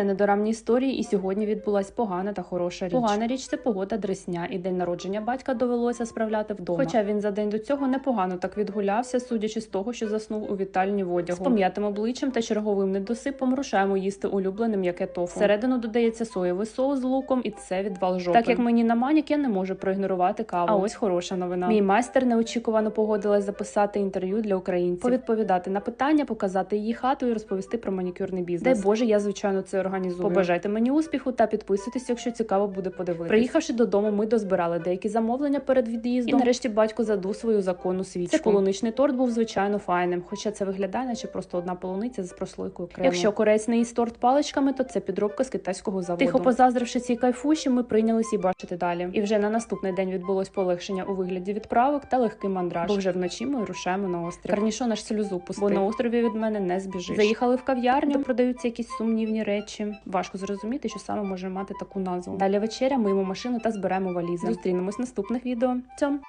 Це недорамні історії, і сьогодні відбулась погана та хороша річ. Погана річ це погода дресня, і день народження батька довелося справляти вдома. Хоча він за день до цього непогано так відгулявся, судячи з того, що заснув у вітальні в одягу. З пом'ятим обличчям та черговим недосипом рушаємо їсти улюблене м'яке тофу. Всередину додається соєвий соус з луком, і це відвал жопи. Так як мені на манік, я не можу проігнорувати каву. А ось хороша новина. Мій майстер неочікувано погодилась записати інтерв'ю для українців, повідповідати на питання, показати її хату і розповісти про манікюрний бізнес. Дай Боже, я звичайно це організую. Побажайте мені успіху та підписуйтесь, якщо цікаво буде подивитися. Приїхавши додому, ми дозбирали деякі замовлення перед від'їздом. І нарешті батько задув свою законну свічку. Це полуничний торт був звичайно файним, хоча це виглядає, наче просто одна полуниця з прослойкою крему. Якщо корець не їсть торт паличками, то це підробка з китайського заводу. Тихо позаздривши цій кайфуші, ми прийнялися і бачити далі. І вже на наступний день відбулось полегшення у вигляді відправок та легкий мандраж. Бо вже вночі ми рушаємо на острів. Карнішон аж сльозу пустив, бо на острові від мене не збіжиш. Заїхали в кав'ярню, де продаються якісь сумнівні речі. Важко зрозуміти, що саме може мати таку назву. Далі вечеря, миємо машину та збираємо валізи. Зустрінемось в наступних відео. Цьом!